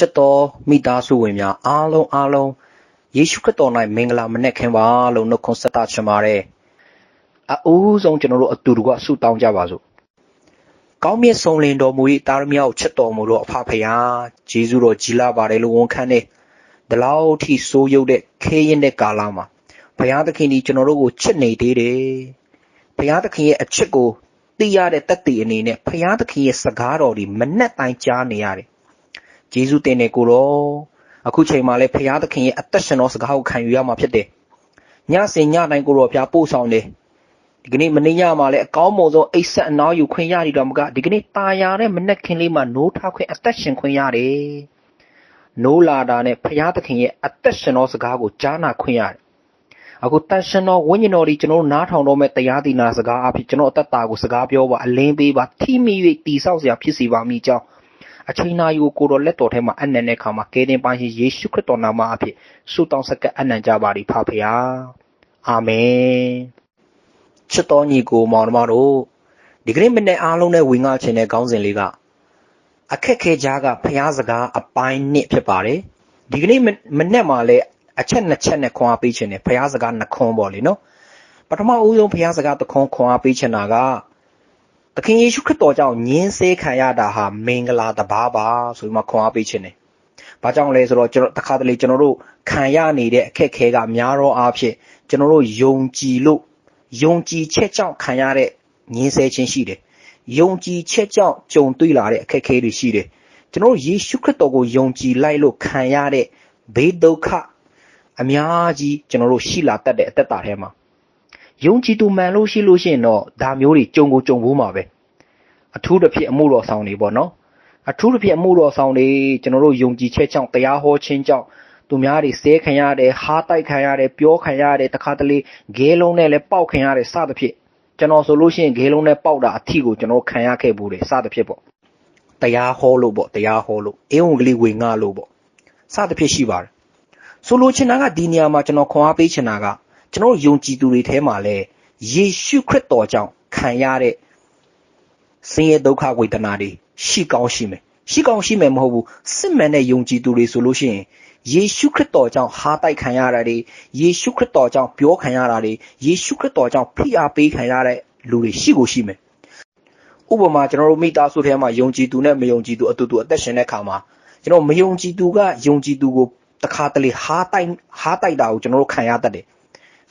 ချစ်တော်မိသားစုဝင်များအားလုံးအားလုံးယေရှုခရစ်တော်၌မင်္ဂလာမနေ့ခင်ပါလို့နှုတ်ခွန်းဆက်တာချင်ပါတယ်။အဦးဆုံးကျွန်တော်တို့အတူတူကဆုတောင်းကြပါစို့။ကောင်းမြတ်ဆုံးလင်တော်မူ၏တာရမြောက်ချစ်တော်မူသောအဖဖရာဂျေဇုတော်ကြီးလာပါတယ်လို့ဝန်ခံနေ။ဒီလောက်ထိဆိုးရုပ်တဲ့ခေးရင်တဲ့ကာလမှာဘုရားသခင်ဒီကျွန်တော်တို့ကိုချစ်နေသေးတယ်။ဘုရားသခင်ရဲ့အချစ်ကိုသိရတဲ့တသက်အနေနဲ့ဘုရားသခင်ရဲ့စကားတော်ဒီမနဲ့တိုင်းကြားနေရတယ်။ ဂျေဇုတင်နေကိုတော့အခုချိန်မှာလဲဖရာသခင်ရဲ့အသက်ရှင်သောစကားကိုခံယူရမှာဖြစ်တယ်။ညစဉ်ညတိုင်းကိုတော့ဖရာပို့ဆောင်တယ်။ဒီကနေ့မနေ့ညမှာလဲအကောင်းမွန်ဆုံးအိတ်ဆက်အနားယူခွင့်ရပြီတော့မကဒီကနေ့ตาရတဲ့မနဲ့ခင်လေးမှာနိုးထားခွင့်အသက်ရှင်ခွင့်ရတယ်။နိုးလာတာနဲ့ဖရာသခင်ရဲ့အသက်ရှင်သောစကားကိုကြားနာခွင့်ရတယ်။အခုတန်ရှင်တော်ဝိညာဉ်တော်ဒီကျွန်တော်တို့နားထောင်တော့မဲ့တရားဒီနာစကားအဖြစ်ကျွန်တော်အသက်တာကိုစကားပြောပါအလင်းပေးပါထိမိ၍တိဆောက်စရာဖြစ်စီပါမိကြောင်း အချိန်နာယူကိုတော်လက်တော်ထဲမှာအနံ့တဲ့ခါမှာကယ်တင်ပါရှင်ယေရှုခရစ်တော်နာမအဖြစ်ဆုတောင်းဆက်ကပ်အနံ့ကြပါသည်ဖဖရာအာမင်ချစ်တော်ညီကိုမောင်နှမတို့ဒီကနေ့မနေ့အားလုံးနဲ့ဝင်ငါခြင်းတဲ့ခေါင်းစဉ်လေးကအခက်ခဲကြားကဖျားစကားအပိုင်းနှစ်ဖြစ်ပါတယ်ဒီကနေ့မနေ့မှာလည်းအချက်နှစ်ချက်နဲ့ခွန်အားပေးခြင်းနဲ့ဖျားစကားနှစ်ခွန်းပေါ့လေနော်ပထမဦးဆုံးဖျားစကားတစ်ခွန်းခွန်အားပေးချင်တာက သခင်ယေရှုခရစ်တော်ကြောင့်ညင်းဆဲခံရတာဟာမင်္ဂလာတစ်ပါးပါဆိုပြီးမှခွန်အားပေးခြင်းတယ်။ဘာကြောင့်လဲဆိုတော့ကျွန်တော်တခါတလေကျွန်တော်တို့ခံရနေတဲ့အခက်ခဲကများတော့အားဖြင့်ကျွန်တော်တို့ယုံကြည်လို့ယုံကြည်ချက်ကြောင့်ခံရတဲ့ညင်းဆဲခြင်းရှိတယ်။ယုံကြည်ချက်ကြောင့်ကြုံတွေ့လာတဲ့အခက်ခဲတွေရှိတယ်။ကျွန်တော်တို့ယေရှုခရစ်တော်ကိုယုံကြည်လိုက်လို့ခံရတဲ့ဘေးဒုက္ခအများကြီးကျွန်တော်တို့ရှိလာတတ်တဲ့အသက်တာထဲမှာ ယုံကြည်သူမှန်လို့ရှိလို့ရှိရင်တော့ဒါမျိုးတွေကြုံကိုကြုံဖို့မှာပဲအထူးတစ်ဖြစ်အမှုတော်ဆောင်တွေပေါ့နော်အထူးတစ်ဖြစ်အမှုတော်ဆောင်တွေကျွန်တော်တို့ယုံကြည်ချက်ကြောင့်တရားဟောခြင်းကြောင့်သူများတွေဆဲခံရတယ်ဟားတိုက်ခံရတယ်ပြောခံရတယ်တခါတလေဂဲလုံးနဲ့လည်းပေါက်ခံရတယ်စသဖြင့်ကျွန်တော်ဆိုလို့ရှိရင်ဂဲလုံးနဲ့ပေါက်တာအထီကိုကျွန်တော်ခံရခဲ့ဘူးတယ်စသဖြင့်ပေါ့တရားဟောလို့ပေါ့တရားဟောလို့အင်းဝင်ကလေးဝင်ငါလို့ပေါ့စသဖြင့်ရှိပါတယ်ဆိုလိုချင်တာကဒီနေရာမှာကျွန်တော်ခွန်အားပေးချင်တာက ကျွန်တော်ယုံကြည်သူတွေထဲမှာလည်းယေရှုခရစ်တော်ကြောင့်ခံရတဲ့ဆင်းရဲဒုက္ခဝေဒနာတွေရှိကောင်းရှိမယ်ရှိကောင်းရှိမယ်မဟုတ်ဘူးစစ်မှန်တဲ့ယုံကြည်သူတွေဆိုလို့ရှိရင်ယေရှုခရစ်တော်ကြောင့်ဟာတိုက်ခံရတာတွေယေရှုခရစ်တော်ကြောင့်ပြောခံရတာတွေယေရှုခရစ်တော်ကြောင့်ဖိအားပေးခံရတဲ့လူတွေရှိကိုရှိမယ်ဥပမာကျွန်တော်တို့မိသားစုထဲမှာယုံကြည်သူနဲ့မယုံကြည်သူအတူတူအသက်ရှင်တဲ့ခါမှာကျွန်တော်မယုံကြည်သူကယုံကြည်သူကိုတခါတလေဟာတိုက်ဟာတိုက်တာကိုကျွန်တော်တို့ခံရတတ်တယ်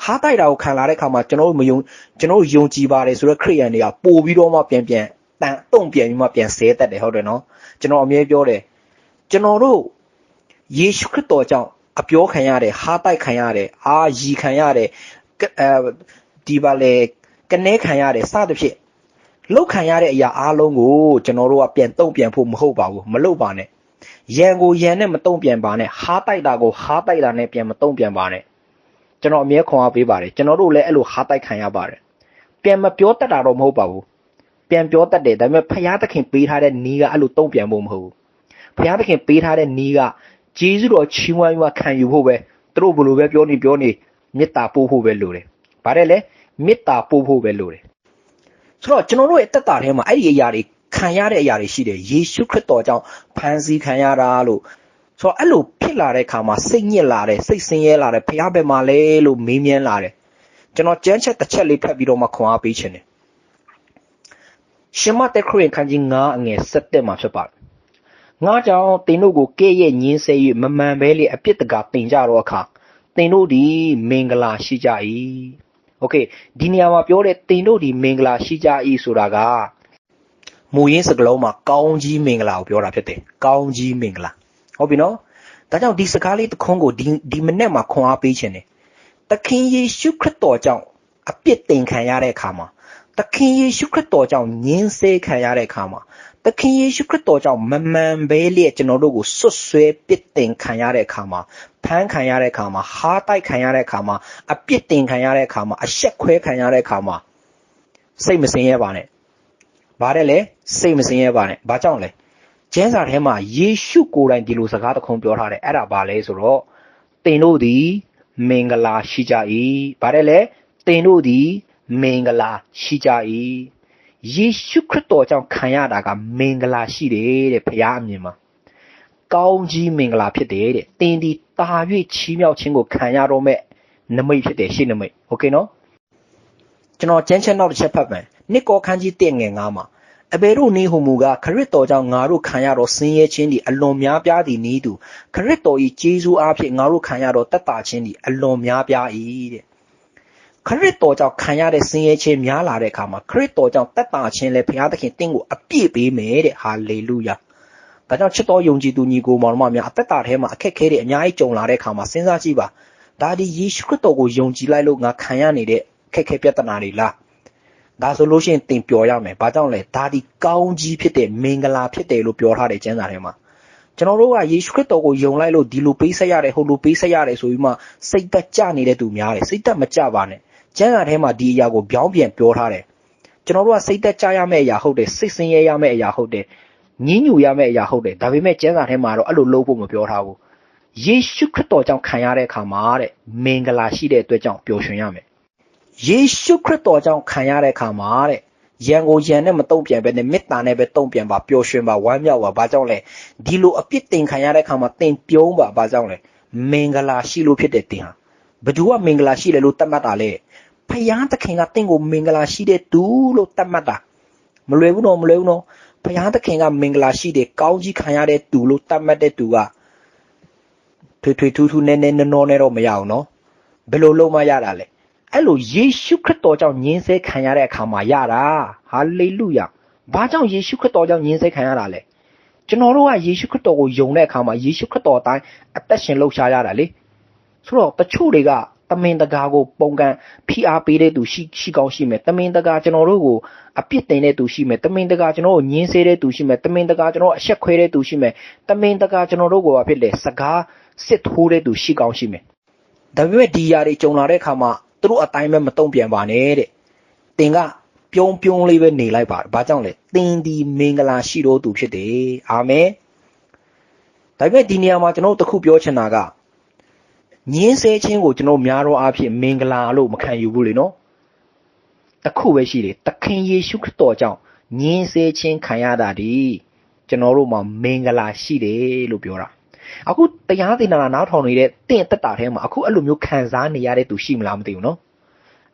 ဟားတိုက်တာကိုခံလာတဲ့ခါမှာကျွန်တော်တို့မယုံကျွန်တော်တို့ယုံကြည်ပါတယ်ဆိုတော့ခရိယန်တွေကပို့ပြီးတော့မှပြန်ပြန်တန်တုံပြန်ပြီးမှပြန်ဆဲတတ်တယ်ဟုတ်တယ်နော်ကျွန်တော်အမြဲပြောတယ်ကျွန်တော်တို့ယေရှုခရစ်တော်ကြောင့်အပြောခံရတယ်ဟားတိုက်ခံရတယ်အာရီခံရတယ်အဲဒီပါလေကနေခံရတယ်စသဖြင့်လောက်ခံရတဲ့အရာအားလုံးကိုကျွန်တော်တို့ကပြန်တုံ့ပြန်ဖို့မဟုတ်ပါဘူးမလုပ်ပါနဲ့ရန်ကိုရန်နဲ့မတုံ့ပြန်ပါနဲ့ဟားတိုက်တာကိုဟားတိုက်တာနဲ့ပြန်မတုံ့ပြန်ပါနဲ့ ကျွန်တော်အမြဲခွန်အားပေးပါတယ်ကျွန်တော်တို့လည်းအဲ့လိုဟာတိုက်ခံရပါတယ်ပြန်မပြောတတ်တာတော့မဟုတ်ပါဘူးပြန်ပြောတတ်တယ်ဒါပေမဲ့ဖရာသခင်ပေးထားတဲ့နီးကအဲ့လိုတုံ့ပြန်ဖို့မဟုတ်ဘူးဖရာသခင်ပေးထားတဲ့နီးကဂျေဇုတော်ချီးမွမ်းပြီးခံယူဖို့ပဲသူတို့ဘလိုပဲပြောနေပြောနေမေတ္တာပို့ဖို့ပဲလိုတယ်ဗါတယ်လေမေတ္တာပို့ဖို့ပဲလိုတယ်ဆိုတော့ကျွန်တော်တို့ရဲ့တက်တာထဲမှာအဲ့ဒီအရာတွေခံရတဲ့အရာတွေရှိတယ်ယေရှုခရစ်တော်ကြောင့်ဖန်ဆီးခံရတာလို့ ဆိုတော့အဲ့လိုဖြစ်လာတဲ့အခါမှာစိတ်ညစ်လာတယ်စိတ်ဆင်းရဲလာတယ်ဖះဘက်မှာလဲလို့မေးမြန်းလာတယ်ကျွန်တော်ကြမ်းချက်တစ်ချက်လေးဖတ်ပြီးတော့မှခွန်အားပေးခြင်းတယ်ရှင်မသက်ခရင်ခန်းကြီး9အငယ်7မှာဖြစ်ပါတယ်ငါကြောင့်တင်တို့ကိုကဲ့ရဲ့ညင်းဆဲ၍မမှန်ပဲလေအပြစ်တကာတင်ကြတော့အခါတင်တို့ဒီမင်္ဂလာရှိကြ၏โอเคဒီနေရာမှာပြောတဲ့တင်တို့ဒီမင်္ဂလာရှိကြ၏ဆိုတာကမူရင်းစကလုံးမှာကောင်းကြီးမင်္ဂလာကိုပြောတာဖြစ်တယ်ကောင်းကြီးမင်္ဂလာ ဟုတ်ပြီနော်ဒါကြောင့်ဒီစကားလေးတစ်ခွန်းကိုဒီဒီမနေ့မှာခွန်အားပေးခြင်းတယ်သခင်ယေရှုခရစ်တော်ကြောင့်အပြစ်တင်ခံရတဲ့အခါမှာသခင်ယေရှုခရစ်တော်ကြောင့်ညှင်းဆဲခံရတဲ့အခါမှာသခင်ယေရှုခရစ်တော်ကြောင့်မမှန်ဘဲလျက်ကျွန်တော်တို့ကိုဆွတ်ဆွဲပစ်တင်ခံရတဲ့အခါမှာဖမ်းခံရတဲ့အခါမှာဟားတိုက်ခံရတဲ့အခါမှာအပြစ်တင်ခံရတဲ့အခါမှာအရှက်ခွဲခံရတဲ့အခါမှာစိတ်မစင်ရဲပါနဲ့။ဘာတဲ့လဲစိတ်မစင်ရဲပါနဲ့။ဘာကြောင့်လဲ ကျမ်းစာထဲမှာယေရှုကိုယ်တိုင်ဒီလိုစကားတခုပြောထားတယ်အဲ့ဒါဘာလဲဆိုတော့တင်တို့သည်မင်္ဂလာရှိကြ၏ဗါတယ်လေတင်တို့သည်မင်္ဂလာရှိကြ၏ယေရှုခရစ်တော်ကြောင့်ခံရတာကမင်္ဂလာရှိတယ်တဲ့ဘုရားအမြင်မှာ ကောင်းကြီးမင်္ဂလာဖြစ်တယ်တဲ့သင်ဒီတာ၍ချီးမြှောက်ခြင်းကိုခံရတော့မဲ့နမိတ်ဖြစ်တယ်ရှေ့နမိတ်โอเคနော်ကျွန်တော်ကျမ်းချက်နောက်တစ်ချက်ဖတ်မယ်နှစ်ကောခန်းကြီး1ငယ်9မှာ အဘယ်တို့နေဟုမူကားခရစ်တော်ကြောင့်ငါတို့ခံရတော့ဆင်းရဲခြင်းသည်အလွန်များပြားသည်နည်းတူခရစ်တော်၏ကျေးဇူးအားဖြင့်ငါတို့ခံရတော့တက်တာခြင်းသည်အလွန်များပြား၏တဲ့ခရစ်တော်ကြောင့်ခံရတဲ့ဆင်းရဲခြင်းများလာတဲ့အခါမှာခရစ်တော်ကြောင့်တက်တာခြင်းလည်းဘုရားသခင်တင့်ကိုအပြည့်ပေးမယ်တဲ့ဟာလေလုယာဒါကြောင့်ချစ်တော်ယုံကြည်သူညီကိုမောင်နှမများအသက်တာထဲမှာအခက်ခဲတွေအများကြီးကြုံလာတဲ့အခါမှာစဉ်းစားကြည့်ပါဒါဒီယေရှုခရစ်တော်ကိုယုံကြည်လိုက်လို့ငါခံရနေတဲ့အခက်ခဲပြဿနာတွေလား ဒါဆိုလို့ရှိရင်သင်ပျော်ရမယ်။ဘာကြောင့်လဲ။ဒါဒီကောင်းကြီးဖြစ်တဲ့မင်္ဂလာဖြစ်တယ်လို့ပြောထားတယ်ကျမ်းစာထဲမှာ။ကျွန်တော်တို့ကယေရှုခရစ်တော်ကိုယုံလိုက်လို့ဒီလိုပေးဆက်ရတယ်ဟိုလိုပေးဆက်ရတယ်ဆိုပြီးမှစိတ်သက်ကြနေတဲ့သူများတယ်။စိတ်သက်မကြပါနဲ့။ကျမ်းစာထဲမှာဒီအရာကိုပြောင်းပြန်ပြောထားတယ်။ကျွန်တော်တို့ကစိတ်သက်ကြရမယ့်အရာဟုတ်တယ်။စိတ်ဆင်းရဲရမယ့်အရာဟုတ်တယ်။ညှဉ်းညူရမယ့်အရာဟုတ်တယ်။ဒါပေမဲ့ကျမ်းစာထဲမှာတော့အဲ့လိုလုပ်ဖို့မပြောထားဘူး။ယေရှုခရစ်တော်ကြောင့်ခံရတဲ့အခါမှာတဲ့မင်္ဂလာရှိတဲ့အတွက်ကြောင့်ပျော်ရွှင်ရမယ် ယေရှုခရစ်တော်ကြောင့်ခံရတဲ့အခါမှာတဲ့ရန်ကိုရန်နဲ့မတုံ့ပြန်ပဲနဲ့မေတ္တာနဲ့ပဲတုံ့ပြန်ပါပျော်ရွှင်ပါဝမ်းမြောက်ပါဘာကြောင့်လဲဒီလိုအပြစ်တင်ခံရတဲ့အခါမှာတင်ပြုံးပါဘာကြောင့်လဲမင်္ဂလာရှိလို့ဖြစ်တဲ့တင်ဟာဘယ်သူကမင်္ဂလာရှိတယ်လို့သတ်မှတ်တာလဲဖယားသခင်ကတင့်ကိုမင်္ဂလာရှိတဲ့သူလို့သတ်မှတ်တာမလွယ်ဘူးတော့မလွယ်ဘူးတော့ဖယားသခင်ကမင်္ဂလာရှိတယ်ကောင်းကြီးခံရတဲ့သူလို့သတ်မှတ်တဲ့သူကထွေထွေထူးထူးနဲနဲနော်နဲတော့မရအောင်နော်ဘယ်လိုလုပ်မှရတာလဲ အဲ့လိုယေရှုခရစ်တော်ကြောင့်ညင်းဆဲခံရတဲ့အခါမှာရတာဟာလေလုယာဘာကြောင့်ယေရှုခရစ်တော်ကြောင့်ညင်းဆဲခံရတာလဲကျွန်တော်တို့ကယေရှုခရစ်တော်ကိုယုံတဲ့အခါမှာယေရှုခရစ်တော်အတိုင်းအသက်ရှင်လှုပ်ရှားရတာလေဆိုတော့တချို့တွေကတမင်တကာကိုပုံကန်ဖိအားပေးတဲ့သူရှိရှိကောင်းရှိမယ်တမင်တကာကျွန်တော်တို့ကိုအပြစ်တင်တဲ့သူရှိမယ်တမင်တကာကျွန်တော်ကိုညှင်းဆဲတဲ့သူရှိမယ်တမင်တကာကျွန်တော်အဆက်ခွဲတဲ့သူရှိမယ်တမင်တကာကျွန်တော်တို့ကိုဘာဖြစ်လဲစကားစစ်ထိုးတဲ့သူရှိကောင်းရှိမယ်ဒါပေမဲ့ဒီຢာတွေကြုံလာတဲ့အခါမှာ သူတို့အတိုင်းပဲမတုံ့ပြန်ပါနဲ့တဲ့တင်ကပြုံးပြုံးလေးပဲနေလိုက်ပါဘာကြောင့်လဲတင်ဒီမင်္ဂလာရှိတော်သူဖြစ်တယ်အာမင်ဒါပေမဲ့ဒီနေရာမှာကျွန်တော်တခုပြောချင်တာကညင်းဆဲခြင်းကိုကျွန်တော်များတော့အဖြစ်မင်္ဂလာလို့မခံယူဘူးလေနော်တခုပဲရှိတယ်သခင်ယေရှုခရစ်တော်ကြောင့်ညင်းဆဲခြင်းခံရတာဒီကျွန်တော်တို့မှာမင်္ဂလာရှိတယ်လို့ပြောတာ အခုတရားသင်တာနားထောင်နေတဲ့တင့်တက်တာထဲမှာအခုအဲ့လိုမျိုးခံစားနေရတဲ့သူရှိမလားမသိဘူးနော်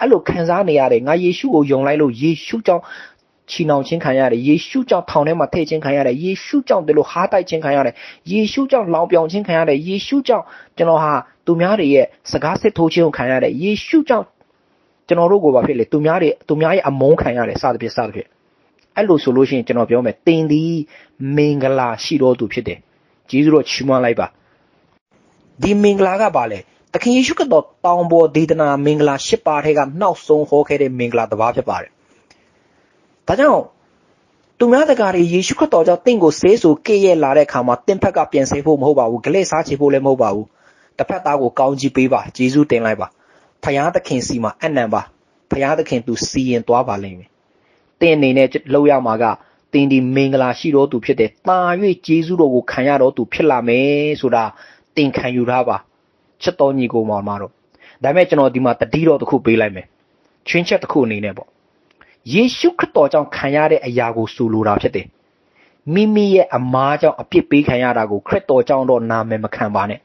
အဲ့လိုခံစားနေရတယ်ငါယေရှုကိုယုံလိုက်လို့ယေရှုကြောင့်ချီနှောင်ခြင်းခံရတယ်ယေရှုကြောင့်ထောင်ထဲမှာထည့်ခြင်းခံရတယ်ယေရှုကြောင့်ဒီလိုဟားတိုက်ခြင်းခံရတယ်ယေရှုကြောင့်လောင်ပြောင်ခြင်းခံရတယ်ယေရှုကြောင့်ကျွန်တော်ဟာသူများတွေရဲ့စကားစစ်ထိုးခြင်းကိုခံရတယ်ယေရှုကြောင့်ကျွန်တော်တို့ကိုဘာဖြစ်လဲသူများတွေသူများရဲ့အမုန်းခံရတယ်စသဖြင့်စသဖြင့်အဲ့လိုဆိုလို့ရှိရင်ကျွန်တော်ပြောမယ်တင်သည်မင်္ဂလာရှိတော်သူဖြစ်တယ် ကျေးဇူးတော်ချီးမွမ်းလိုက်ပါဒီမင်္ဂလာကပါလေသခင်ယေရှုခရစ်တော်တောင်ပေါ်ဒေသနာမင်္ဂလာ၈ပါးထဲကနောက်ဆုံးဟောခဲ့တဲ့မင်္ဂလာတစ်ပါးဖြစ်ပါတယ်ဒါကြောင့်သူများတကာတွေယေရှုခရစ်တော်ကြောင့်တင့်ကိုဆေးဆူကဲ့ရဲ့လာတဲ့အခါမှာတင့်ဖက်ကပြင်ဆင်ဖို့မဟုတ်ပါဘူးဂလက်စားချေဖို့လည်းမဟုတ်ပါဘူးတစ်ဖက်သားကိုကောင်းကြီးပေးပါယေရှုတင်လိုက်ပါဖယားသခင်စီမှာအနံပါဖယားသခင်သူစီရင်သွားပါလိမ့်မယ်တင်းအနေနဲ့လောက်ရမှာက တင်ဒီမင်္ဂလာရှိတော်သူဖြစ်တယ်။တာ၍ကျေးဇူးတော်ကိုခံရတော်သူဖြစ်လာမယ်ဆိုတာတင်ခံယူထားပါချစ်တော်ညီကိုမောင်မတော်။ဒါပေမဲ့ကျွန်တော်ဒီမှာတတိတော်တစ်ခုပေးလိုက်မယ်။ချင်းချက်တစ်ခုအနေနဲ့ပေါ့။ယေရှုခရစ်တော်ကြောင့်ခံရတဲ့အရာကိုဆိုလိုတာဖြစ်တယ်။မိမိရဲ့အမားကြောင့်အပြစ်ပေးခံရတာကိုခရစ်တော်ကြောင့်တော့နာမည်မခံပါနဲ့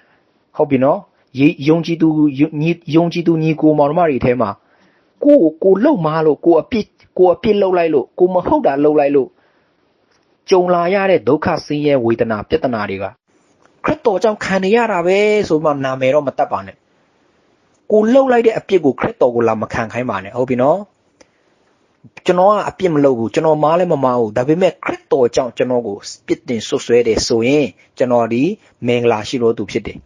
။ဟုတ်ပြီနော်။ယုံကြည်သူယုံကြည်သူညီကိုမောင်မတွေထဲမှာ ကိုကိုကိုလှုပ်မားလို့ကိုအပြစ်ကိုအပြစ်လှုပ်လိုက်လို့ကိုမဟုတ်တာလှုပ်လိုက်လို့ကြုံလာရတဲ့ဒုက္ခဆင်းရဲဝေဒနာပြဿနာတွေကခရစ်တော်ကြောင့်ခံနေရတာပဲဆိုမှနာမည်တော့မတတ်ပါနဲ့ကိုလှုပ်လိုက်တဲ့အပြစ်ကိုခရစ်တော်ကိုလာမခံခိုင်းပါနဲ့ဟုတ်ပြီနော်ကျွန်တော်ကအပြစ်မလုပ်ဘူးကျွန်တော်မားလည်းမမားဘူးဒါပေမဲ့ခရစ်တော်ကြောင့်ကျွန်တော်ကိုပြစ်တင်ဆွဆွဲတယ်ဆိုရင်ကျွန်တော်ဒီမင်္ဂလာရှိလို့သူဖြစ်တယ်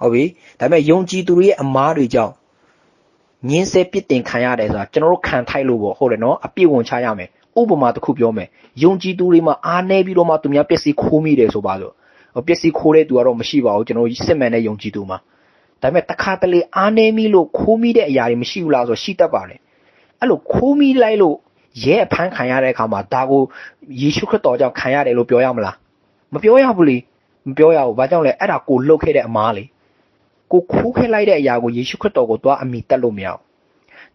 ဟုတ်ပြီဒါပေမဲ့ယုံကြည်သူတွေရဲ့အမားတွေကြောင့် ညင်းဆဲပြစ်တင်ခံရတယ်ဆိုတာကျွန်တော်တို့ခံထိုက်လို့ပေါ့ဟုတ်တယ်နော်အပြစ်ဝင်ချရမယ်ဥပမာတစ်ခုပြောမယ်ယုံကြည်သူတွေမှာအားနေပြီးတော့မှသူများပျက်စီးခိုးမိတယ်ဆိုပါစို့ပျက်စီးခိုးတဲ့သူကတော့မရှိပါဘူးကျွန်တော်စစ်မှန်တဲ့ယုံကြည်သူမှာဒါပေမဲ့တခါတလေအားနေမိလို့ခိုးမိတဲ့အရာတွေမရှိဘူးလားဆိုရှိတတ်ပါတယ်အဲ့လိုခိုးမိလိုက်လို့ရဲအဖမ်းခံရတဲ့အခါမှာဒါကိုယေရှုခရစ်တော်ကြောင့်ခံရတယ်လို့ပြောရမလားမပြောရဘူးလေမပြောရဘူးဘာကြောင့်လဲအဲ့ဒါကိုလှုပ်ခဲ့တဲ့အမားလေ ကိုခိုးခဲလိုက်တဲ့အရာကိုယေရှုခရစ်တော်ကိုသွားအမိတက်လို့မရဘူး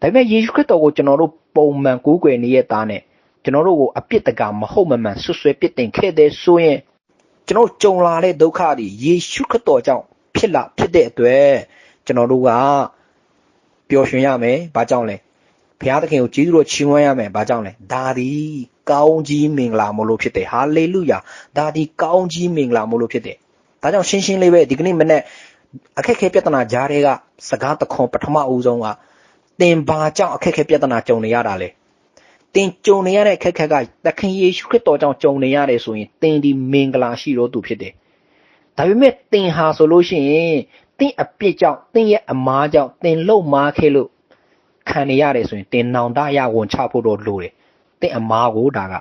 ဒါပေမဲ့ယေရှုခရစ်တော်ကိုကျွန်တော်တို့ပုံမှန်ကိုးကွယ်နေတဲ့သားနဲ့ကျွန်တော်တို့ကိုအပြစ်တကမဟုတ်မမှန်ဆွဆွဲပြစ်တင်ခဲ့တဲ့ဆိုရင်ကျကျွန်တော်ကြုံလာတဲ့ဒုက္ခတွေယေရှုခရစ်တော်ကြောင့်ဖြစ်လာဖြစ်တဲ့အတွက်ကျွန်တော်တို့ကပျော်ရွှင်ရမယ်။ဘာကြောင့်လဲ။ဘုရားသခင်ကိုကျေးဇူးတော်ချီးမွမ်းရမယ်။ဘာကြောင့်လဲ။ဒါဒီကောင်းကြီးမင်္ဂလာမို့လို့ဖြစ်တယ်။ဟာလေလုယာ။ဒါဒီကောင်းကြီးမင်္ဂလာမို့လို့ဖြစ်တယ်။ဒါကြောင့်ရှင်းရှင်းလေးပဲဒီကနေ့မနေ့ အခက်ခဲပြဿနာကြားတွေကစကားတခွန်ပထမဦးဆုံးကသင်ဘာကြောင့်အခက်ခဲပြဿနာကြုံနေရတာလဲ။သင်ကြုံနေရတဲ့အခက်ခဲကသခင်ယေရှုခရစ်တော်ကြောင့်ကြုံနေရတယ်ဆိုရင်သင်ဒီမင်္ဂလာရှိတော်သူဖြစ်တယ်။ဒါပေမဲ့သင်ဟာဆိုလို့ရှိရင်သင်အပြစ်ကြောင့်သင်ရဲ့အမားကြောင့်သင်လုံမားခဲ့လို့ခံနေရတယ်ဆိုရင်သင်နောင်တရဝန်ချဖို့တော့လိုတယ်။သင်အမားကိုဒါကဒါ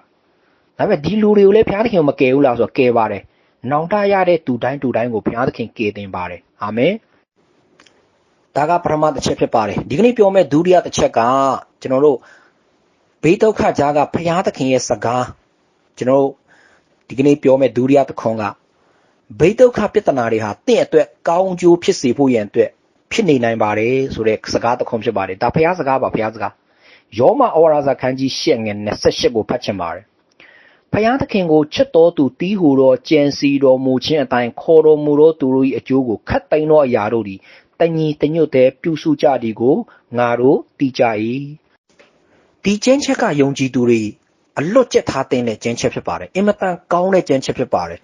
ပေမဲ့ဒီလူတွေကိုလည်းဘုရားသခင်မကယ်ဘူးလားဆိုတော့ကယ်ပါတယ်။နောင်တရတဲ့သူတိုင်းသူတိုင်းကိုဘုရားသခင်ကယ်တင်ပါတယ်။ အာမင်။ဒါကပထမတစ်ချက်ဖြစ်ပါတယ်။ဒီကနေ့ပြောမယ့်ဒုတိယတစ်ချက်ကကျွန်တော်တို့ဘေးဒုက္ခကြားကဘုရားသခင်ရဲ့စကားကျွန်တော်တို့ဒီကနေ့ပြောမယ့်ဒုတိယတစ်ခွန်းကဘေးဒုက္ခပြဿနာတွေဟာတင့်အတွက်ကောင်းကျိုးဖြစ်စေဖို့ရန်အတွက်ဖြစ်နေနိုင်ပါတယ်ဆိုတဲ့စကားတစ်ခွန်းဖြစ်ပါတယ်ဒါဖះစကားပါဖះစကားယောမဩဝါဒစာခန်းကြီး၈ငယ်28ကိုဖတ်ချင်ပါတယ် ဖះသခင်ကိုချစ်တော်သူတီးဟူသောကြံစီတော်မူခြင်းအတိုင်းခေါ်တော်မူသောသူတို့၏အကျိုးကိုခတ်သိမ်းသောအရာတို့သည်တညီတညွတ်တဲ့ပြုစုကြသည်ကိုငါတို့သိကြ၏ဒီကျင့်ချက်ကယုံကြည်သူတွေအလွတ်ကျက်ထားတဲ့ကျင့်ချက်ဖြစ်ပါတယ်အင်မတန်ကောင်းတဲ့ကျင့်ချက်ဖြစ်ပါတယ်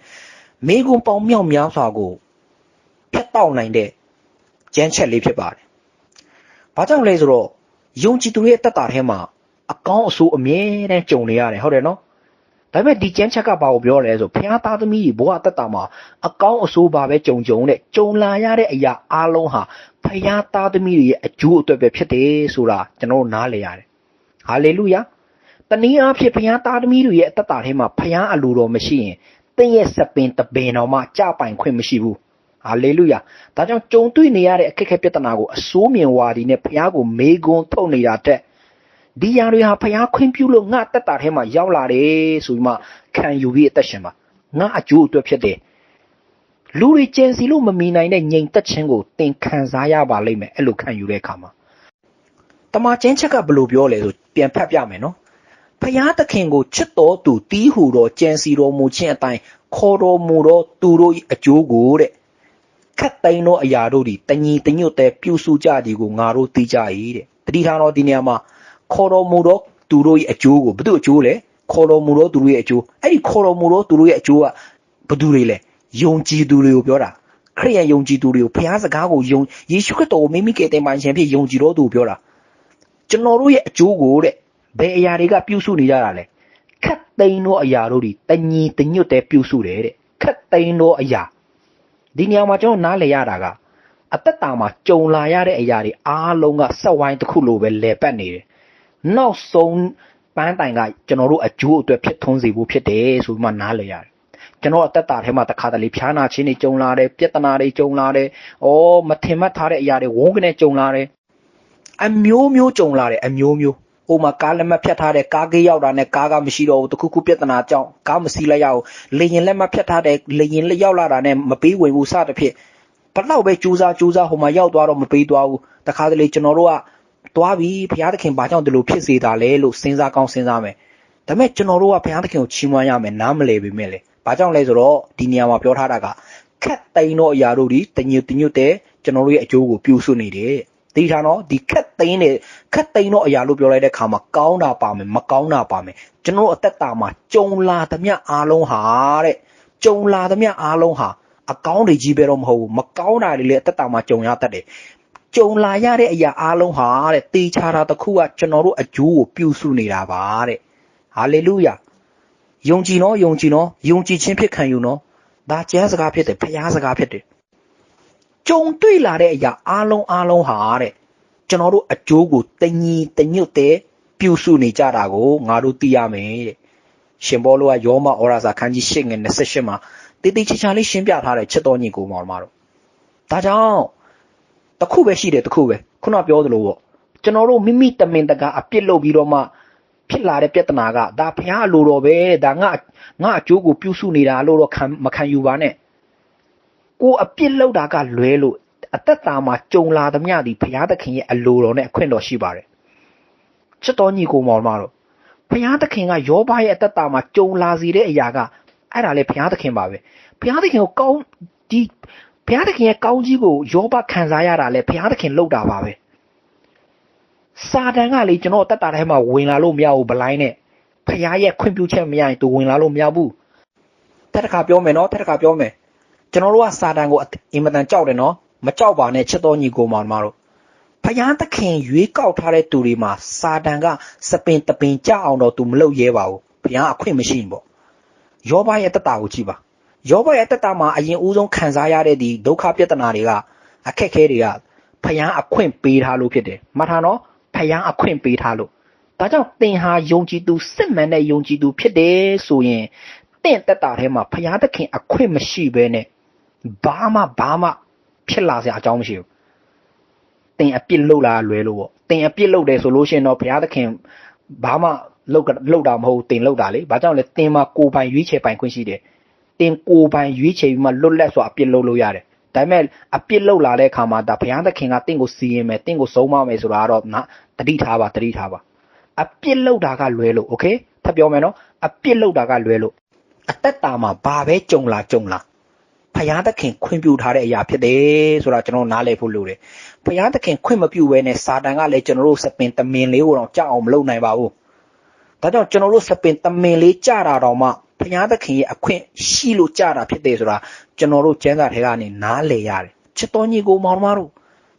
မေကွန်ပေါင်းမြောက်များစွာကိုဖျက်တောက်နိုင်တဲ့ကျန်းချက်လေးဖြစ်ပါတယ်။ဘာကြောင့်လဲဆိုတော့ယုံကြည်သူရဲ့တက်တာထဲမှာအကောင်းအဆိုးအမြဲတမ်းကြုံနေရတယ်ဟုတ်တယ်နော်။ ဒါပေမဲ့ဒီကျန်းချက်ကဘာကိုပြောလဲဆိုဖျားသားသမီးဘဝတက်တာမှာအကောင်းအဆိုးပါပဲကြုံကြုံတဲ့ကြုံလာရတဲ့အရာအလုံးဟာဖျားသားသမီးရဲ့အကျိုးအတွက်ပဲဖြစ်တယ်ဆိုတာကျွန်တော်နားလည်ရတယ်။ဟာလေလုယာ။တနည်းအားဖြင့်ဖျားသားသမီးတွေရဲ့အသက်တာထဲမှာဖျားအလိုတော်မရှိရင်သင်ရဲ့စပင်တပင်တော်မှကြပိုင်ခွင့်မရှိဘူးဟာလေလုယာဒါကြောင့်ကြုံတွေ့နေရတဲ့အခက်အခဲပြဿနာကိုအစိုးမြင်ဝါဒီနဲ့ဘုရားကိုမေးခွန်းထုတ်နေတာတက် ဒီຢာတွေဟာဘုရားခွင့်ပြုလို့ငါတက်တာထဲမှာရောက်လာတယ်ဆိုပြီးမှခံယူပြီးအသက်ရှင်ပါငါအကျိုးအတွက်ဖြစ်တယ်လူတွေကျင်စီလို့မမီနိုင်တဲ့ငြိမ်သက်ခြင်းကိုသင်ခံစားရပါလိမ့်မယ်အဲ့လိုခံယူတဲ့အခါမှာတမန်ကျင်းချက်ကဘယ်လိုပြောလဲဆိုပြန်ဖတ်ပြမယ်နော်ဖျားသခင်ကိုချစ်တော်သူတီးဟူတော်ကြံစီတော်မူခြင်းအတိုင်းခေါ်တော်မူသောသူတို့၏အကျိုးကိုတဲ့ခတ်သိမ်းသောအရာတို့သည်တညီတညွတ်တဲ့ပြုစုကြသည်ကိုငါတို့သိကြ၏တဲ့တတိထားတော်ဒီနေရာမှာ ခေါ်တော်မူသောသူတို့၏အကျိုးကိုဘယ်သူအကျိုးလဲခေါ်တော်မူသောသူတို့ရဲ့အကျိုးအဲ့ဒီခေါ်တော်မူသောသူတို့ရဲ့အကျိုးကဘယ်သူတွေလဲယုံကြည်သူတွေကိုပြောတာခရိယန်ယုံကြည်သူတွေကိုဘုရားစကားကိုယုံယေရှုခရစ်တော်ကိုမိမိကယ်တင်ပါရှင်ဖြစ်ယုံကြည်တော်သူကိုပြောတာကျွန်တော်တို့ရဲ့အကျိုးကိုတဲ့ဘယ်အရာတွေကပြုစုနေကြတာလဲခတ်သိမ်းသောအရာတို့ဒီတညီတညွတ်တဲ့ပြုစုတယ်တဲ့ခတ်သိမ်းသောအရာဒီနေရာမှာကျွန်တော်နားလည်ရတာကအသက်တာမှာကြုံလာရတဲ့အရာတွေအားလုံးကဆက်ဝိုင်းတစ်ခုလိုပဲလဲပတ်နေတယ် နောက်ဆုံးပန်းတိုင်ကကျွန်တော်တို့အကျိုးအတွက်ဖြစ်ထွန်းစေဖို့ဖြစ်တယ်ဆိုပြီးမှနားလည်ရတယ်ကျွန်တော်အသက်တာထဲမှာတခါတလေဖျားနာခြင်းတွေကြုံလာတယ်ပြဿနာတွေကြုံလာတယ်။ဩမထင်မှတ်ထားတဲ့အရာတွေဝုန်းကနေကြုံလာတယ်။အမျိုးမျိုးကြုံလာတယ်အမျိုးမျိုးဟိုမှာကားလက်မှတ်ဖြတ်ထားတဲ့ကားကေးရောက်တာနဲ့ကားကမရှိတော့ဘူးတခုခုပြဿနာကြောင့်ကားမစီးလိုက်ရအောင်လေရင်လက်မှတ်ဖြတ်ထားတဲ့လေရင်လက်ရောက်လာတာနဲ့မပေးဝင်ဘူးစသဖြင့်ဘလောက်ပဲကြိုးစားကြိုးစားဟိုမှာရောက်သွားတော့မပေးသွားဘူးတခါတလေကျွန်တော်တို့က သွားပြီဘုရားသခင်ဘာကြောင့်ဒီလိုဖြစ်စေတာလဲလို့စဉ်းစားကောင်းစဉ်းစားမယ်ဒါပေမဲ့ကျွန်တော်တို့ကဘုရားသခင်ကိုချီးမွမ်းရမယ်နားမလည်ပေမဲ့လေဘာကြောင့်လဲဆိုတော့ဒီနေရာမှာပြောထားတာကခက်တိန်သောအရာတို့ဒီတညွတ်တညွတ်တဲ့ကျွန်တော်တို့ရဲ့အကျိုးကိုပြုစုနေတယ်သိထားနော်ဒီခက်သိန်းတဲ့ခက်သိန်းတော့အရာလို့ပြောလိုက်တဲ့ခါမှာကောင်းတာပါမယ်မကောင်းတာပါမယ်ကျွန်တော်အသက်တာမှာကြုံလာသမျှအားလုံးဟာတဲ့ကြုံလာသမျှအားလုံးဟာအကောင်းတွေကြီးပဲတော့မဟုတ်ဘူးမကောင်းတာတွေလည်းအသက်တာမှာကြုံရတတ်တယ် ကြုံလာရတဲ့အရာအားလုံးဟာတဲ့တေချာတာတစ်ခုကကျွန်တော်တို့အကျိုးကိုပြုစုနေတာပါတဲ့ဟာလေလုယာယုံကြည်နော်ယုံကြည်နော်ယုံကြည်ခြင်းဖြစ်ခံယူနော်ဒါကျမ်းစကားဖြစ်တယ်ဖျားစကားဖြစ်တယ်ကြုံတွေ့လာတဲ့အရာအားလုံးအားလုံးဟာတဲ့ကျွန်တော်တို့အကျိုးကိုတညီတညွတ်တဲ့ပြုစုနေကြတာကိုငါတို့သိရမယ်တဲ့ရှင်ဘောလိုကယောမဩရာစာခန်းကြီး၈ငယ်28မှာတေးသေးချာချာလေးရှင်းပြထားတဲ့ချစ်တော်ညီကိုမောင်တို့ဒါကြောင့် တခုပဲရှိတယ်တခုပဲခုနပြောသလိုပေါ့ကျွန်တော်တို့မိမိတမင်တကာအပြစ်လုပ်ပြီးတော့မှဖြစ်လာတဲ့ပြဿနာကဒါဖះအလိုတော်ပဲဒါငါငါအကျိုးကိုပြုစုနေတာလို့တော့ခံမခံယူပါနဲ့ကိုအပြစ်လောက်တာကလွဲလို့အသက်တာမှာကြုံလာသမျှဒီဘုရားသခင်ရဲ့အလိုတော်နဲ့အခွင့်တော်ရှိပါတယ်ချစ်တော်ညီကိုမောင်မတော်ဘုရားသခင်ကယောဘရဲ့အသက်တာမှာကြုံလာစေတဲ့အရာကအဲ့ဒါလေဘုရားသခင်ပါပဲဘုရားသခင်ကိုကောင်းဒီ ဘုရားသခင်ရဲ့ကောင်းကြီးကိုယောဘခံစားရတာလဲဘုရားသခင်လုပ်တာပါပဲစာတန်ကလေကျွန်တော်တက်တာထဲမှာဝင်လာလို့မရဘူးဘလိုင်းနဲ့ဘုရားရဲ့ခွင့်ပြုချက်မရရင်သူဝင်လာလို့မရဘူးတက်တခါပြောမယ်နော်တက်တခါပြောမယ်ကျွန်တော်တို့ကစာတန်ကိုအင်မတန်ကြောက်တယ်နော်မကြောက်ပါနဲ့ချစ်တော်ညီကိုမောင်တို့ဖယားသခင်ရွေးကောက်ထားတဲ့သူတွေမှာစာတန်ကစပင်တပင်ကြအောင်တော့သူမလုပ်ရဲပါဘူးဖယားအခွင့်မရှိဘူးပေါ့ယောဘရဲ့တက်တာကိုကြည့်ပါ ယောဘရဲ့တက်တာမှာအရင်ဦးဆုံးခံစားရတဲ့ဒီဒုက္ခပြဿနာတွေကအခက်ခဲတွေကဖယားအခွင့်ပေးထားလို့ဖြစ်တယ်မှတ်ထားနော်ဖယားအခွင့်ပေးထားလို့ဒါကြောင့်သင်ဟာယုံကြည်သူစစ်မှန်တဲ့ယုံကြည်သူဖြစ်တယ်ဆိုရင်တင့်တက်တာထဲမှာဖယားသခင်အခွင့်မရှိဘဲနဲ့ဘာမှဘာမှဖြစ်လာစရာအကြောင်းမရှိဘူးတင်အပြစ်လုပ်လာလွယ်လို့ပေါ့တင်အပြစ်လုပ်တယ်ဆိုလို့ရှိရင်တော့ဘုရားသခင်ဘာမှလုပ်လုပ်တာမဟုတ်တင်လုပ်တာလေဘာကြောင့်လဲတင်မှာကိုယ်ပိုင်ရွေးချယ်ပိုင်ခွင့်ရှိတယ် တင်ကိုယ်ပိုင်ရွေးချယ်ပြီးမှလွတ်လပ်စွာအပြစ်လုပ်လို့ရတယ်ဒါပေမဲ့အပြစ်လုပ်လာတဲ့အခါမှာဒါဘုရားသခင်ကတင့်ကိုစီရင်မယ်တင့်ကိုဆုံးမမယ်ဆိုတာကတော့ငါတတိထားပါတတိထားပါအပြစ်လုပ်တာကလွယ်လို့โอเคထပ်ပြောမယ်နော်အပြစ်လုပ်တာကလွယ်လို့အသက်တာမှာဘာပဲကြုံလာကြုံလာဖယားသခင်ခွင့်ပြုထားတဲ့အရာဖြစ်တယ်ဆိုတာကျွန်တော်နားလည်ဖို့လိုတယ်။ဖယားသခင်ခွင့်မပြုဘဲနဲ့စာတန်ကလည်းကျွန်တော်တို့စပင်တမင်လေးကိုတော့ကြောက်အောင်မလုပ်နိုင်ပါဘူး။ဒါကြောင့်ကျွန်တော်တို့စပင်တမင်လေးကြတာတော့မှ ဖယားသခင်ရဲ့အခွင့်ရှိလို့ကြတာဖြစ်တယ်ဆိုတာကျွန်တော်တို့ကျမ်းစာထဲကနေနားလည်ရတယ်။ချစ်တော်ညီကိုမောင်မတို့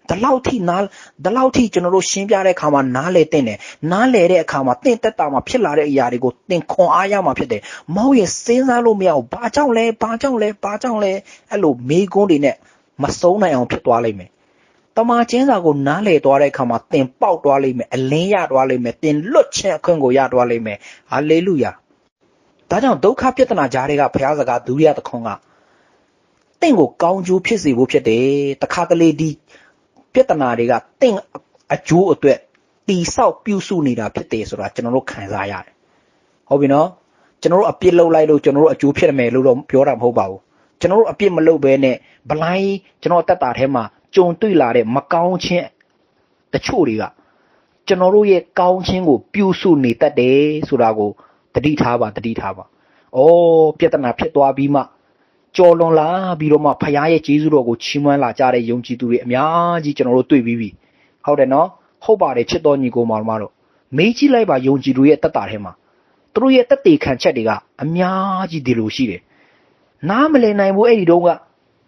ဒီလောက်ထိနားဒီလောက်ထိကျွန်တော်တို့ရှင်းပြတဲ့အခါမှာနားလေတဲ့တယ်နားလေတဲ့အခါမှာတင့်တက်တာမှာဖြစ်လာတဲ့အရာတွေကိုတင်ခွန်အားရမှာဖြစ်တယ်မောင်ရင်စဉ်းစားလို့မရဘူးဘာကြောင့်လဲဘာကြောင့်လဲဘာကြောင့်လဲအဲ့လိုမေးခွန်းတွေနဲ့မဆုံးနိုင်အောင်ဖြစ်သွားလိမ့်မယ်တမန်ကျင်းစာကိုနားလေသွားတဲ့အခါမှာတင်ပေါက်သွားလိမ့်မယ်အလင်းရသွားလိမ့်မယ်တင်လွတ်ချက်အခွင့်ကိုရသွားလိမ့်မယ်ဟာလေလုယာ ဒါကြောင့်ဒုက္ခပြဿနာကြားတွေကဘုရားစကားဒုတိယသခွန်ကတင့်ကိုကောင်းကျိုးဖြစ်စေဖို့ဖြစ်တယ်တခါတလေဒီပြဿနာတွေကတင့်အကျိုးအတွက်တိဆောက်ပြုစုနေတာဖြစ်တယ်ဆိုတာကျွန်တော်တို့ခံစားရတယ်ဟုတ်ပြီနော်ကျွန်တော်တို့အပြစ်လုပ်လိုက်လို့ကျွန်တော်တို့အကျိုးဖြစ်မယ်လို့တော့ပြောတာမဟုတ်ပါဘူးကျွန်တော်တို့အပြစ်မလုပ်ဘဲနဲ့ဘလိုင်းကျွန်တော်တက်တာထဲမှာကြုံတွေ့လာတဲ့မကောင်းခြင်းတချို့တွေကကျွန်တော်တို့ရဲ့ကောင်းခြင်းကိုပြုစုနေတတ်တယ်ဆိုတာကို တတိထားပါတတိထားပါ။အော်ပြဿနာဖြစ်သွားပြီးမှကြော်လွန်လာပြီးတော့မှဖခင်ရဲ့ကျေးဇူးတော်ကိုချီးမွမ်းလာကြတဲ့ယုံကြည်သူတွေအများကြီးကျွန်တော်တို့တွေ့ပြီးပြီဟုတ်တယ်နော်ဟုတ်ပါတယ်ချစ်တော်ညီကိုမောင်မတို့မေးကြည့်လိုက်ပါယုံကြည်သူရဲ့တက်တာထဲမှာသူတို့ရဲ့တက်တေခံချက်တွေကအများကြီးဒီလိုရှိတယ်နားမလည်နိုင်ဘူးအဲ့ဒီတုန်းက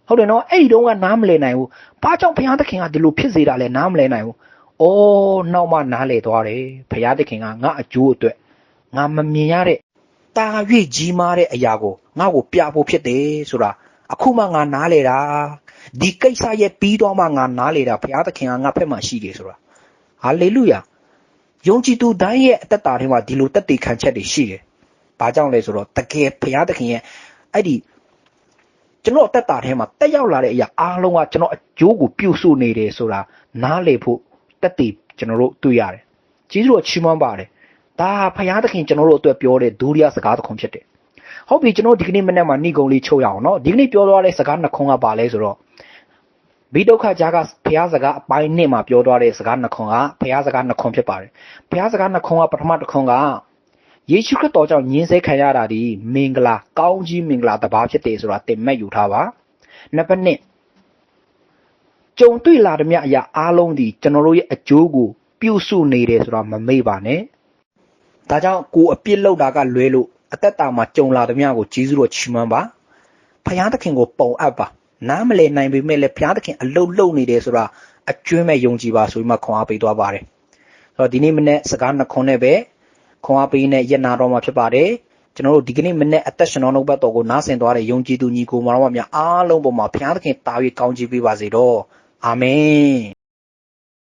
ဟုတ်တယ်နော်အဲ့ဒီတုန်းကနားမလည်နိုင်ဘူးဘာကြောင့်ဘုရားသခင်ကဒီလိုဖြစ်စေတာလဲနားမလည်နိုင်ဘူးအော်နောက်မှနားလည်သွားတယ်ဘုရားသခင်ကငါအကျိုးအတွက် ငါမမြင်ရတဲ့တာ၍ကြီးမားတဲ့အရာကိုငါ့ကိုပြဖို့ဖြစ်တယ်ဆိုတာအခုမှငါနားလေတာဒီကိစ္စရဲ့ပြီးတော့မှငါနားလေတာဘုရားသခင်ကငါဖက်မှရှိတယ်ဆိုတာဟာလေလုယာယုံကြည်သူတိုင်းရဲ့အသက်တာထဲမှာဒီလိုတက်တည်ခံချက်တွေရှိတယ်ဘာကြောင့်လဲဆိုတော့တကယ်ဘုရားသခင်ရဲ့အဲ့ဒီကျွန်တော်အသက်တာထဲမှာတက်ရောက်လာတဲ့အရာအားလုံးကကျွန်တော်အကျိုးကိုပြုစုနေတယ်ဆိုတာနားလေဖို့တက်တည်ကျွန်တော်တို့တွေ့ရတယ်ကျေးဇူးတော်ချီးမွမ်းပါတယ် ဒါဖယားသခင်ကျွန်တော်တို့အတွက်ပြောတဲ့ဒုတိယစကားတစ်ခွန်းဖြစ်တယ်။ဟုတ်ပြီကျွန်တော်ဒီကနေ့မနေ့မှာဏိဂုံလေးချုပ်ရအောင်နော်။ဒီကနေ့ပြောသွားတဲ့စကားနှစ်ခွန်းကပါလဲဆိုတော့ဘိဒုက္ခကြားကဖယားစကားအပိုင်းနှစ်မှာပြောသွားတဲ့စကားနှစ်ခွန်းကဖယားစကားနှစ်ခွန်းဖြစ်ပါတယ်။ဖယားစကားနှစ်ခွန်းကပထမတစ်ခွန်းကယေရှုခရစ်တော်ကြောင့်ညင်ဆဲခံရတာဒီမင်္ဂလာကောင်းကြီးမင်္ဂလာတစ်ပါးဖြစ်တယ်ဆိုတာသင်မဲ့ယူထားပါ။နံပါတ်1ကြုံတွေ့လာတဲ့မြအရာအားလုံးဒီကျွန်တော်တို့ရဲ့အကျိုးကိုပြုစုနေတယ်ဆိုတာမမေ့ပါနဲ့။ ဒါကြောင့်ကိုအပြစ်လောက်တာကလွဲလို့အသက်တာမှာကြုံလာသမျှကိုကျေးဇူးတော်ချီးမွမ်းပါဖယားသခင်ကိုပုံအပ်ပါနားမလည်နိုင်ပေမဲ့လည်းဖယားသခင်အလုတ်လုံနေတယ်ဆိုတာအကျွမ်းမဲ့ယုံကြည်ပါဆိုပြီးမှခွန်အားပေးသွားပါတယ်ဆိုတော့ဒီနေ့မနေ့စကားနှခွန်းနဲ့ပဲခွန်အားပေးနဲ့ယက်နာတော်မှာဖြစ်ပါတယ်ကျွန်တော်တို့ဒီကနေ့မနေ့အသက်ရှင်တော်နှုတ်ဘတ်တော်ကိုနားဆင်သွားတဲ့ယုံကြည်သူညီကိုမောင်တော်များအားလုံးပေါ်မှာဖယားသခင်တာ၍ကောင်းချီးပေးပါစေတော့အာမင်